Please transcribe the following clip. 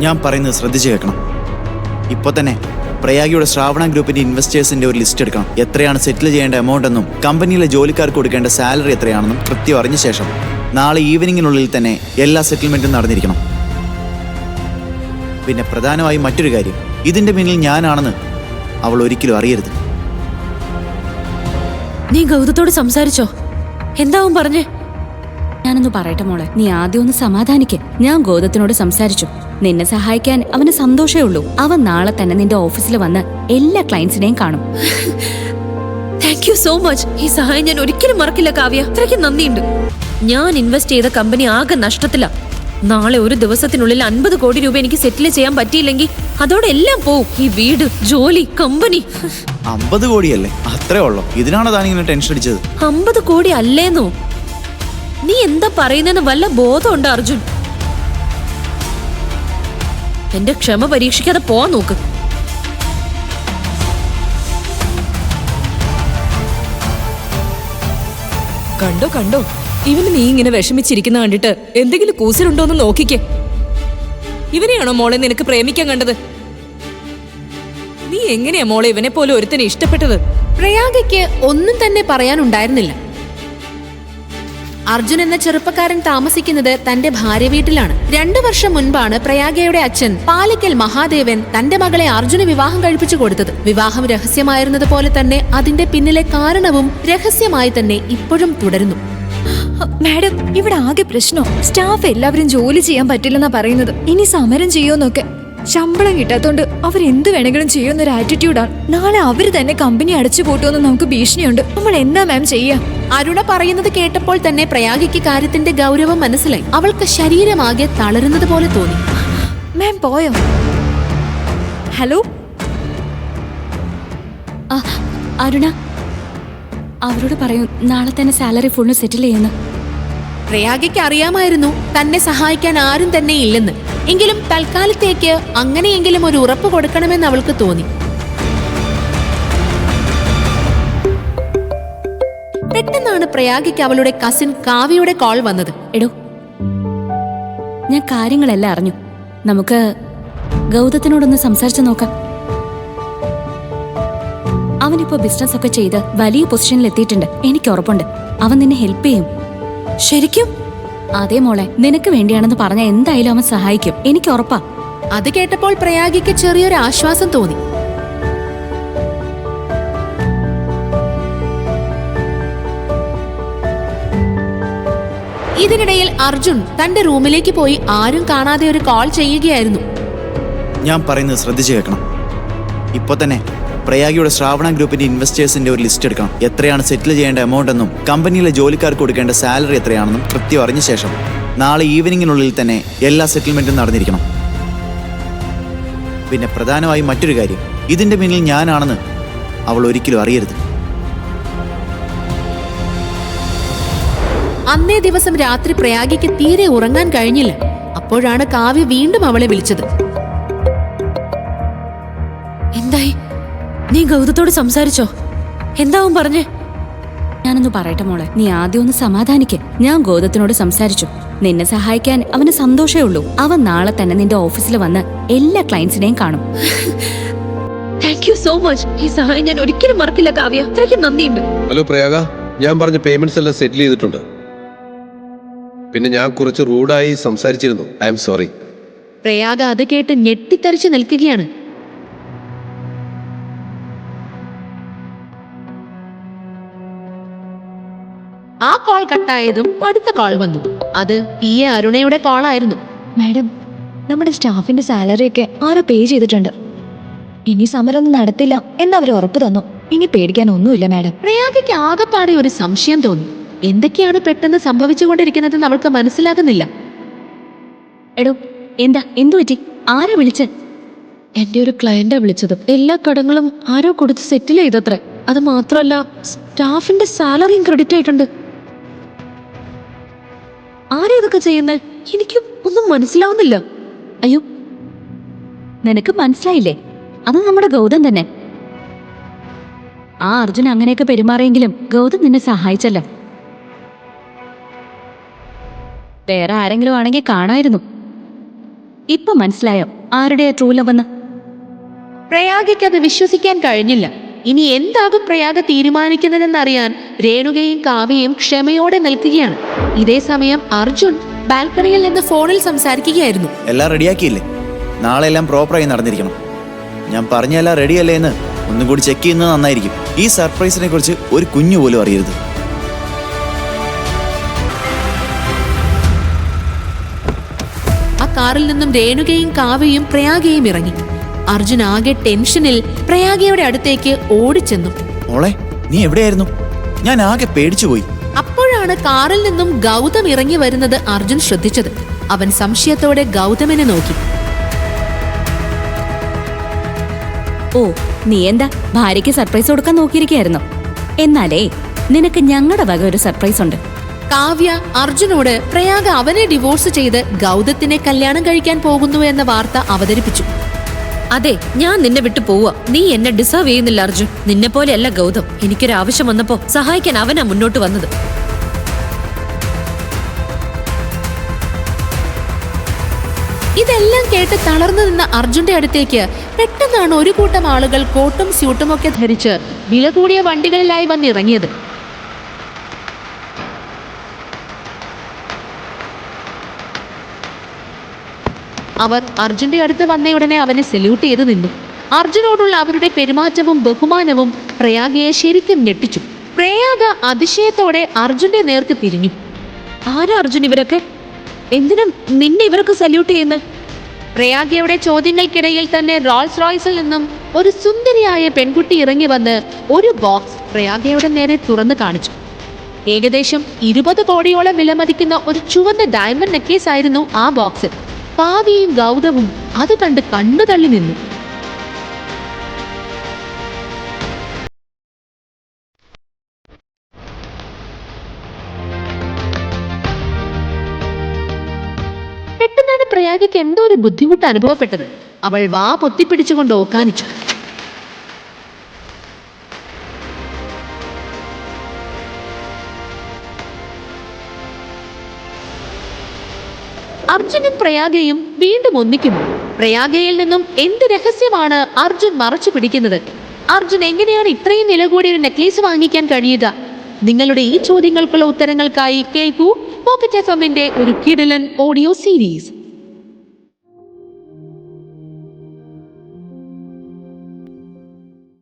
ഞാൻ പറയുന്നത് ശ്രദ്ധിച്ചു കേൾക്കണം. ഇപ്പോൾ തന്നെ പ്രയാഗിയുടെ ശ്രാവണ ഗ്രൂപ്പിന്റെ ഇൻവെസ്റ്റേഴ്സിന്റെ ഒരു ലിസ്റ്റ് എടുക്കണം. എത്രയാണ് സെറ്റിൽ ചെയ്യേണ്ട എമൗണ്ട് എന്നും കമ്പനിയിലെ ജോലിക്കാർക്ക് കൊടുക്കേണ്ട സാലറി എത്രയാണെന്നും കൃത്യം അറിഞ്ഞ ശേഷം നാളെ ഈവനിങ്ങിനുള്ളിൽ തന്നെ എല്ലാ സെറ്റിൽമെന്റും നടന്നിരിക്കണം. പിന്നെ പ്രധാനമായും മറ്റൊരു കാര്യം ഇതിന്റെ പിന്നിൽ ഞാനാണെന്ന് അവൾ ഒരിക്കലും അറിയരുത്. നീ ഗൗതത്തോട് സംസാരിച്ചോ? എന്താവും പറഞ്ഞേ? ഞാനൊന്ന് പറയട്ടെ മോളെ. നീ ആദ്യം ഒന്ന് സമാധാനിക്കേ. ഞാൻ ഗോതത്തിനോട് സംസാരിച്ചു. നിന്നെ സഹായിക്കാൻ അവന് സന്തോഷമേ ഉള്ളൂ. അവൻ നാളെ തന്നെ നിന്റെ ഓഫീസിൽ വന്ന് എല്ലാ ക്ലയൻസിനെയും കാണും. താങ്ക് യു സോ മച്ച് ഈ സഹായം ഞാൻ ഒരിക്കലും മറക്കില്ല കാവ്യ. അത്രയ്ക്ക് നന്ദിയുണ്ട്. ഞാൻ ഇൻവെസ്റ്റ് ചെയ്ത കമ്പനി ആകെ നഷ്ടത്തില. നാളെ ഒരു ദിവസത്തിനുള്ളിൽ അൻപത് കോടി രൂപ എനിക്ക് സെറ്റിൽ ചെയ്യാൻ പറ്റിയില്ലെങ്കിൽ അതോടെ എല്ലാം പോവും. ഈ വീട് ജോലി കമ്പനി അമ്പത് കോടിയല്ലേ? അത്രേ ഉള്ളൂ. ഇതിനാണോ ടെൻഷൻ അടിച്ചത്. അമ്പത് കോടി അല്ലേന്നോ? നീ എന്താ പറയുന്നെന്ന് വല്ല ബോധമുണ്ടോ അർജുൻ? എന്റെ ക്ഷമ പരീക്ഷിക്കാതെ പോവാൻ നോക്ക്. കണ്ടോ കണ്ടോ? ഇവന് നീ ഇങ്ങനെ വിഷമിച്ചിരിക്കുന്ന കണ്ടിട്ട് എന്തെങ്കിലും കൂസലുണ്ടോ എന്ന് നോക്കിക്കേ. ഇവനെയാണോ മോളെ നിനക്ക് പ്രേമിക്കാൻ കണ്ടത്? നീ എങ്ങനെയാ മോളെ ഇവനെ പോലെ ഒരുത്തനെ ഇഷ്ടപ്പെട്ടത്? പ്രയാഗയ്ക്ക് ഒന്നും തന്നെ പറയാനുണ്ടായിരുന്നില്ല. അർജുൻ എന്ന ചെറുപ്പക്കാരൻ താമസിക്കുന്നത് തന്റെ ഭാര്യ വീട്ടിലാണ്. രണ്ടു വർഷം മുൻപാണ് പ്രയാഗയുടെ അച്ഛൻ പാലിക്കൽ മഹാദേവൻ തന്റെ മകളെ അർജുന് വിവാഹം കഴിപ്പിച്ചു കൊടുത്തത്. വിവാഹം രഹസ്യമായിരുന്നത് പോലെ തന്നെ അതിന്റെ പിന്നിലെ കാരണവും രഹസ്യമായി തന്നെ ഇപ്പോഴും തുടരുന്നു. മാഡം ഇവിടെ ആകെ പ്രശ്നം. സ്റ്റാഫ് എല്ലാവരും ജോലി ചെയ്യാൻ പറ്റില്ലെന്നാ പറയുന്നത്. ഇനി സമരം ചെയ്യുമെന്നൊക്കെ ശമ്പളം കിട്ടാത്തോണ്ട് അവർ എന്ത് വേണമെങ്കിലും ചെയ്യുന്നൊരു ആറ്റിറ്റ്യൂഡാണ് നാളെ അവർ തന്നെ കമ്പനി അടച്ചു പൂട്ടുമെന്ന് നമുക്ക് ഭീഷണിയുണ്ട്. നമ്മൾ എന്താ മാം ചെയ്യാ? അരുണ പറയുന്നത് കേട്ടപ്പോൾ തന്നെ പ്രയാഗിക്ക് കാര്യത്തിന്റെ ഗൗരവം മനസ്സിലായി. അവൾക്ക് ശരീരമാകെ തളരുന്നത് പോലെ തോന്നി. മാം പോയോ? ഹലോ അരുണ. അവരോട് പറയൂ നാളെ തന്നെ സാലറി ഫുള്ള് സെറ്റിൽ ചെയ്യുന്നു പ്രയാഗയ്ക്ക് അറിയാമായിരുന്നു തന്നെ സഹായിക്കാൻ ആരും തന്നെ ഇല്ലെന്ന്. എങ്കിലും തൽക്കാലത്തേക്ക് അങ്ങനെയെങ്കിലും ഒരു ഉറപ്പ് കൊടുക്കണമെന്ന് അവൾക്ക് തോന്നി. പെട്ടെന്നാണ് പ്രയാഗയ്ക്ക് അവളുടെ കസിൻ കാവ്യയുടെ കോൾ വന്നത്. എടോ ഞാൻ കാര്യങ്ങളെല്ലാം അറിഞ്ഞു. നമുക്ക് ഗൗതത്തിനോടൊന്ന് സംസാരിച്ചു നോക്കാം. അവനിപ്പോ ബിസിനസ് ഒക്കെ ചെയ്ത് വലിയ പൊസിഷനിൽ എത്തിയിട്ടുണ്ട്. എനിക്ക് ഉറപ്പുണ്ട്. അവൻ നിന്നെ ഹെൽപ്പ് ചെയ്യും. ശരിക്കും? അതേ മോളെ നിനക്ക് വേണ്ടിയാണെന്ന് പറഞ്ഞ എന്തായാലും അവൻ സഹായിക്കും. എനിക്ക് ഉറപ്പാ. അത് കേട്ടപ്പോൾ പ്രയാഗിക്ക് ചെറിയൊരു ആശ്വാസം തോന്നി. ഇതിനിടയിൽ അർജുൻ തന്റെ റൂമിലേക്ക് പോയി ആരും കാണാതെ ഒരു കോൾ ചെയ്യുകയായിരുന്നു. ഞാൻ പറയുന്നത് ശ്രദ്ധിച്ചു കേൾക്കണം. ഇപ്പൊ തന്നെ പ്രയാഗിയുടെ ശ്രാവണ ഗ്രൂപ്പിന്റെ ഇൻവെസ്റ്റേഴ്സിന്റെ ഒരു ലിസ്റ്റ് എടുക്കണം. എത്രയാണ് സെറ്റിൽ ചെയ്യേണ്ട എമൗണ്ട് എന്നും കമ്പനിയിലെ ജോലിക്കാർക്ക് കൊടുക്കേണ്ട സാലറി എത്രയാണെന്നും കൃത്യം അറിഞ്ഞ ശേഷം നാളെ ഈവനിങ്ങിനുള്ളിൽ തന്നെ എല്ലാ സെറ്റിൽമെന്റും നടന്നിരിക്കണം. പിന്നെ പ്രധാനമായി മറ്റൊരു കാര്യം. ഇതിന്റെ പിന്നിൽ ഞാനാണെന്ന് അവൾ ഒരിക്കലും അറിയരുത്. അന്നേ ദിവസം രാത്രി പ്രയാഗിക്ക് തീരെ ഉറങ്ങാൻ കഴിഞ്ഞില്ല. അപ്പോഴാണ് കാവ്യ വീണ്ടും അവളെ വിളിച്ചത്. നീ ഗൗതത്തോട് സംസാരിച്ചോ? എന്താവും പറഞ്ഞേ? ഞാനൊന്ന് പറയട്ടെ മോളെ നീ ആദ്യം ഒന്ന് സമാധാനിക്കേ. ഞാൻ ഗോതത്തിനോട് സംസാരിച്ചു. നിന്നെ സഹായിക്കാൻ അവന് സന്തോഷമേ ഉള്ളൂ. അവൻ നാളെ തന്നെ നിന്റെ ഓഫീസിൽ വന്ന് എല്ലാ ക്ലയൻസിനെയും കാണും. താങ്ക് യു സോ മച്ച് ഈ സഹായം ഞാൻ ഒരിക്കലും മറക്കില്ല കാവ്യ. അത്രയ്ക്ക് നന്ദിയുണ്ട്. ഹലോ പ്രയാഗ. ഞാൻ പറഞ്ഞ പേയ്മെന്റ്സ് എല്ലാം സെറ്റിൽ ചെയ്തിട്ടുണ്ട്. പിന്നെ ഞാൻ കുറച്ച് റൂഡായി സംസാരിച്ചിരുന്നു. ഐ എം സോറി പ്രയാഗ അത് കേട്ട് ഞെട്ടിത്തരിച്ചു നിൽക്കുകയാണ്. ആ കോൾ കട്ടായതും അടുത്ത കോൾ വന്നു. അത് പി എ അരുണയുടെ കോൾ ആയിരുന്നു. മാഡം നമ്മുടെ സ്റ്റാഫിന്റെ സാലറി ഒക്കെ ആരോ പേ ചെയ്തിട്ടുണ്ട്. ഇനി സമരമൊന്നും നടത്തില്ല എന്നവർ ഉറപ്പ് തന്നു. ഇനി പേടിക്കാൻ ഒന്നുമില്ല മാഡം. പ്രയാഗയ്ക്ക് ആകെപ്പാടെ ഒരു സംശയം തോന്നി. എന്തൊക്കെയാണ് പെട്ടെന്ന് സംഭവിച്ചുകൊണ്ടിരിക്കുന്നത് അവൾക്ക് മനസ്സിലാകുന്നില്ല. എടോ എന്താ എന്തു പറ്റി? ആരാ വിളിച്ച്? എന്റെ ഒരു ക്ലയന്റാ വിളിച്ചത്. എല്ലാ കടങ്ങളും ആരോ കൊടുത്ത് സെറ്റിൽ ചെയ്തത്രേ. അത് മാത്രമല്ല സ്റ്റാഫിന്റെ സാലറിയും ക്രെഡിറ്റ് ആയിട്ടുണ്ട്. ആരാ ഇതൊക്കെ ചെയ്യുന്നത് എനിക്ക് ഒന്നും മനസ്സിലാവുന്നില്ല. അയ്യോ നിനക്ക് മനസ്സിലായില്ലേ? അത് നമ്മുടെ ഗൗതം തന്നെ. ആ അർജുൻ അങ്ങനെയൊക്കെ പെരുമാറിയെങ്കിലും ഗൗതം നിന്നെ സഹായിച്ചല്ലോ. വേറെ ആരെങ്കിലും ആണെങ്കിൽ കാണായിരുന്നു. ഇപ്പൊ മനസ്സിലായോ ആരുടെ ട്രൂ ലവെന്ന് പ്രയാഗയ്ക്ക് അത് വിശ്വസിക്കാൻ കഴിഞ്ഞില്ല. ഇനി എന്താകും പ്രയാഗ തീരുമാനിക്കുന്നതെന്നറിയാൻ രേണുകയും കാവ്യയും ക്ഷമയോടെ നിൽക്കുകയാണ്. ഇതേ സമയം അർജുൻ ബാൽക്കണിയിൽ നിന്ന് ഫോണിൽ സംസാരിക്കുകയായിരുന്നു. എല്ലാം റെഡിയാക്കിയില്ലേ? നാളെ എല്ലാം പ്രോപ്പറായി നടന്നിരിക്കണം. ഞാൻ പറഞ്ഞെല്ലാം റെഡിയല്ലേ എന്ന് ഒന്നും കൂടി ചെക്ക് ചെയ്യുന്നത് നന്നായിരിക്കും. ഈ സർപ്രൈസിനെ കുറിച്ച് ഒരു കുഞ്ഞു പോലും അറിയരുത്. ആ കാറിൽ നിന്നും രേണുകയും കാവ്യയും പ്രയാഗയും ഇറങ്ങി. അർജുൻ ആകെ ടെൻഷനിൽ പ്രയാഗയുടെ അടുത്തേക്ക് ഓടിച്ചെന്നു. മോളെ നീ എവിടെയായിരുന്നു? ഞാൻ ആകെ പേടിച്ചുപോയി അപ്പോഴാണ് കാറിൽ നിന്നും ഗൗതം ഇറങ്ങി വരുന്നത് അർജുൻ ശ്രദ്ധിച്ചത്. അവൻ സംശയത്തോടെ ഗൗതമിനെ നോക്കി. ഓ നീ എന്താ ഭാര്യയ്ക്ക് സർപ്രൈസ് കൊടുക്കാൻ നോക്കിയിരിക്കുന്നു എന്നാലേ നിനക്ക് ഞങ്ങളുടെ വക ഒരു സർപ്രൈസ് ഉണ്ട്. കാവ്യ അർജുനോട് പ്രയാഗ അവനെ ഡിവോഴ്സ് ചെയ്ത് ഗൗതത്തിനെ കല്യാണം കഴിക്കാൻ പോകുന്നു എന്ന വാർത്ത അവതരിപ്പിച്ചു. അതെ ഞാൻ നിന്നെ വിട്ടു പോവുക. നീ എന്നെ ഡിസേർവ് ചെയ്യുന്നില്ല അർജുൻ. നിന്നെ പോലെയല്ല ഗൗതം. എനിക്കൊരു ആവശ്യം വന്നപ്പോ സഹായിക്കാൻ അവനാ മുന്നോട്ട് വന്നത്. ഇതെല്ലാം കേട്ട് തളർന്നു നിന്ന അർജുന്റെ അടുത്തേക്ക് പെട്ടെന്നാണ് ഒരു കൂട്ടം ആളുകൾ കോട്ടും സ്യൂട്ടും ഒക്കെ ധരിച്ച് വില കൂടിയ വണ്ടികളിലായി വന്നിറങ്ങിയത്. അവർ അർജുന്റെ അടുത്ത് ഉടനെ അവനെ സല്യൂട്ട് ചെയ്ത് നിന്നു. അർജുനോടുള്ള അവരുടെ പെരുമാറ്റവും ബഹുമാനവും പ്രയാഗയെ ശരിക്കും ഞെട്ടിച്ചു. പ്രയാഗ അതിശയത്തോടെ അർജുന്റെ നേർക്ക് തിരിഞ്ഞു. ആരാ അർജുൻ ഇവരൊക്കെ? എന്തിനും നിന്നെ ഇവർക്ക് സല്യൂട്ട് ചെയ്യുന്നു? പ്രയാഗയുടെ ചോദ്യങ്ങൾക്കിടയിൽ തന്നെ റോൾസ് റോയ്സിൽ നിന്നും ഒരു സുന്ദരിയായ പെൺകുട്ടി ഇറങ്ങി വന്ന് ഒരു ബോക്സ് പ്രയാഗയുടെ നേരെ തുറന്നു കാണിച്ചു. ഏകദേശം ഇരുപത് കോടിയോളം വിലമതിക്കുന്ന ഒരു ചുവന്ന ഡയമണ്ട് നെക്കേസ് ആയിരുന്നു ആ ബോക്സിൽ പാവിയും ഗൗതവും അത് കണ്ട് കണ്ണു തള്ളി നിന്നു. പെട്ടെന്നാണ് പ്രയാഗയ്ക്ക് എന്തോ ഒരു ബുദ്ധിമുട്ട് അനുഭവപ്പെട്ടത്. അവൾ വാ പൊത്തിപ്പിടിച്ചുകൊണ്ട് ഓക്കാനിച്ചു. അർജുനും പ്രയാഗയും വീണ്ടും ഒന്നിക്കുന്നു. പ്രയാഗയിൽ നിന്നും എന്ത് രഹസ്യമാണ് അർജുൻ മറച്ചു പിടിക്കുന്നത്? അർജുൻ എങ്ങനെയാണ് ഇത്രയും വില കൂടി ഒരു നെക്ലേസ് വാങ്ങിക്കാൻ കഴിയുക? നിങ്ങളുടെ ഈ ചോദ്യങ്ങൾക്കുള്ള ഉത്തരങ്ങൾക്കായി കേൾക്കൂ ഒരു കിടലൻ ഓഡിയോ സീരീസ്.